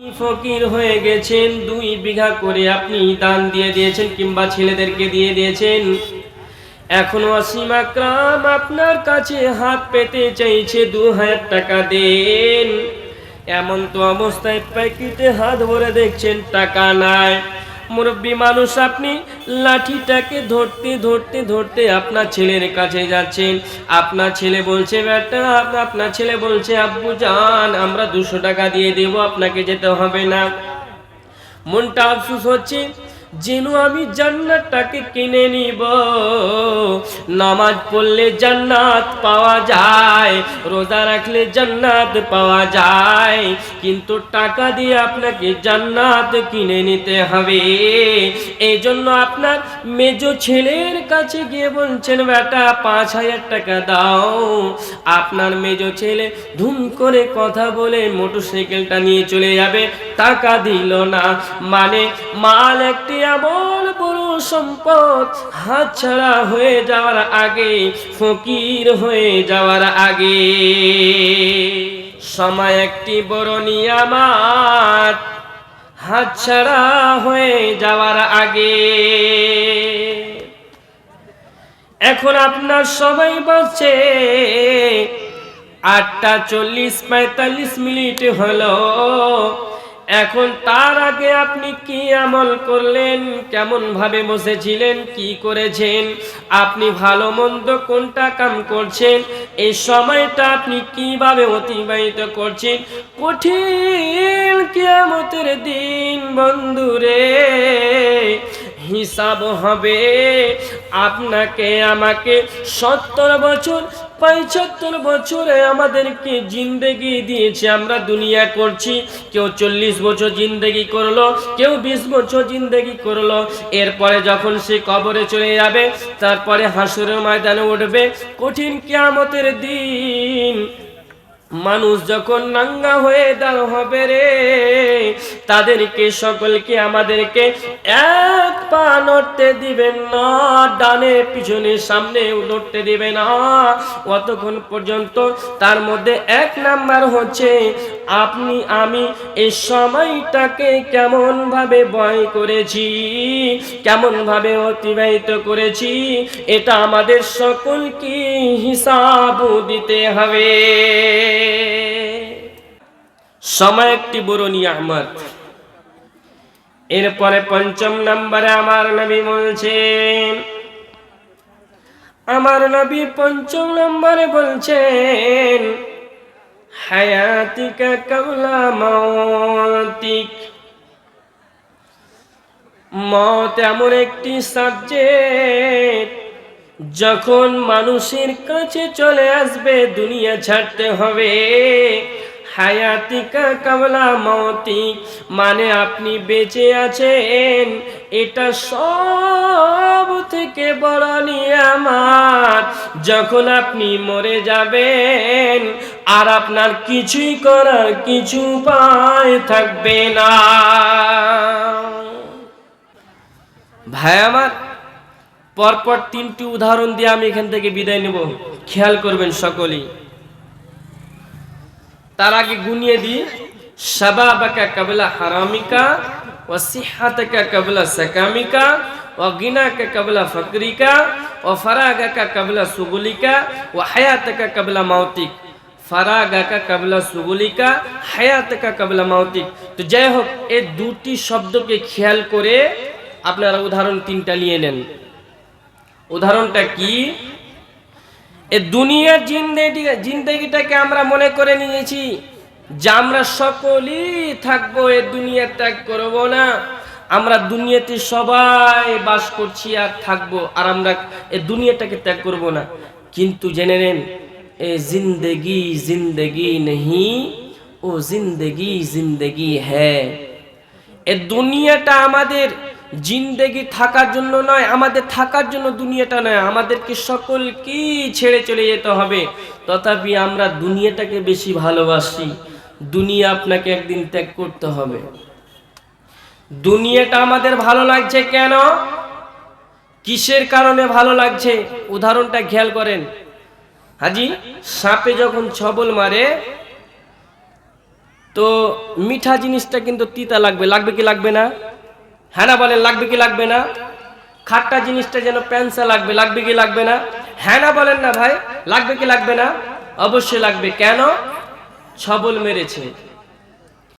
ফকির হয়ে গেছেন, দুই বিঘা করে আপনি দান দিয়ে দিয়েছেন কিংবা ছেলেদেরকে দিয়ে দিয়েছেন। এখন অসীম আকরাম আপনার কাছে হাত পেতে চাইছে, দু হাজার টাকা দেন। এমন তো অবস্থায় প্যাকেটে হাত ভরে দেখছেন, টাকা নাই। মুরব্বী মানুষ, আপনি লাঠিটাকে ধরতে ধরতে ধরতে আপনার ছেলের কাছে যাচ্ছেন। আপনার ছেলে বলছে ব্যাটা আপনার ছেলে বলছে, আব্বু যান আমরা দুশো টাকা দিয়ে দেব, আপনাকে যেতে হবে না। মনটা আফসুস হচ্ছে। যেন আমি জান্নাতটাকে কিনে নিব। নামাজ পড়লে জান্নাত পাওয়া যায়, রোজা রাখলে জান্নাত পাওয়া যায়, কিন্তু টাকা দিয়ে আপনাকে জান্নাত কিনে নিতে হবে। এই জন্য আপনার মেজ ছেলের কাছে গিয়ে বলছেন, বেটা, পাঁচ হাজার টাকা দাও। আপনার মেজ ছেলে ধুম করে কথা বলে মোটরসাইকেলটা নিয়ে চলে যাবে। টাকা দিল না। মানে মাল একটি এমন বড় সম্পদ, হাতছাড়া হয়ে যাওয়ার আগে, ফকির হয়ে যাওয়ার আগে। সময় একটি বড় নিয়ামাত, হাতছাড়া হয়ে যাওয়ার আগে। এখন আপনার সবাই বলছে আটটা চল্লিশ পঁয়তাল্লিশ মিনিট হলো। এখন তার আগে আপনি কি আমল করলেন? কেমন ভাবে বসেছিলেন? কি করেছেন? আপনি ভালো মন্দ কোনটা কাম করছেন? এই সময়টা আপনি কীভাবে অতিবাহিত করছেন? কঠিন কিয়ামতের দিন বন্ধুরে হিসাব হবে। আপনাকে, আমাকে সত্তর বছর পঁয়ষট্টর বছরে আমাদেরকে জিন্দেগি দিয়েছে, আমরা দুনিয়া করছি। কেউ চল্লিশ বছর জিন্দেগি করল, কেউ বিশ বছর জিন্দেগি করল। এরপরে যখন সে কবরে চলে যাবে, তারপরে হাসুরের ময়দানে উঠবে। কঠিন কেয়ামতের দিন মানুষ যখন নাঙ্গা হয়ে দাঁড় হবে রে, তাদেরকে সকলকে আমাদেরকে এক পা নড়তে দিবেন না, ডানে পিছনে সামনে নড়তে দিবে না। অতক্ষণ পর্যন্ত তার মধ্যে এক নাম্বার হচ্ছে আপনি, আমি এই সময়টাকে কেমন ভাবে বয় করেছি কেমন ভাবে অতিবাহিত করেছি, এটা আমাদের সকলকে হিসাব দিতে হবে। সময় একটি বড় নিয়ামত। এরপরে পঞ্চম নম্বরে আমার নবী বলছেন, আমার নবী পঞ্চম নম্বরে বলছেন হায়াতিকা কাবলা মৌতিক মত এমন একটি সাবজেক্ট যখন মানুষের কাছে চলে আসবে, দুনিয়া ছাড়তে হবে। হায়াতিকা কাবলা মৌতিক মানে আপনি বেঁচে আছেন, এটা সব থেকে বড় নিয়ামত। যখন আপনি মরে যাবেন আর আপনার কিছুই করার কিছু উপায় থাকবে না। ভাই আমার, পরপর তিনটি উদাহরণ দিয়ে আমি এখান থেকে বিদায় নেব। খেয়াল করবেন সকলেই। তার আগে গুনিয়ে দিই। শাবাবাকা কাবলা হারামিকা, ও সিহাতাকা কাবলা সাকামিকা, ও গিনাকা কাবলা ফকরিকা, ও ফারাগাকা কাবলা সুগুলিকা ও হায়াতাকা কাবলা মাউতিক। ফারাগাকা কাবলা সুগুলিকা হায়াতাকা কাবলা মাউতিক। যাই হোক, এই দুটি শব্দকে খেয়াল করে আপনারা উদাহরণ তিনটা নিয়ে নেন। উদাহরণটা কি? এ দুনিয়ার জিন্দেগি, জিন্দেগিটাকে আমরা মনে করে নিয়েছি যে আমরা সকলেই থাকব, এ দুনিয়া ত্যাগ করব না। আমরা দুনিয়াতে সবাই বাস করছি আর থাকব, আর আমরা এ দুনিয়াটাকে ত্যাগ করব না। কিন্তু জেনে নেন এ জিন্দেগি জিন্দেগি নেহি ও জিন্দেগি জিন্দেগি হ্যাঁ এ দুনিয়াটা আমাদের জিন্দেগি থাকার জন্য নয়, আমাদের থাকার জন্য দুনিয়াটা নয়, আমাদেরকে সকলকে ছেড়ে চলে যেতে হবে? তথাপি আমরা দুনিয়াটাকে বেশি ভালোবাসি, দুনিয়া আপনাকে একদিন ত্যাগ করতে হবে। দুনিয়াটা আমাদের ভালো লাগছে কেন? কিসের কারণে ভালো লাগছে? উদাহরণটা খেয়াল করেন। হাজি, সাপে যখন ছবল মারে, তো মিঠা জিনিসটা কিন্তু তিতা লাগবে। লাগবে কি লাগবে না? হ্যানা বলে বলেন, লাগবে কি লাগবে না? খাট্টা জিনিসটা যেন প্যান্সা লাগবে লাগবে কি লাগবে না? হ্যানা বলেন না ভাই, লাগবে কি লাগবে না? অবশ্যই লাগবে। কেন? ছবল মেরেছে।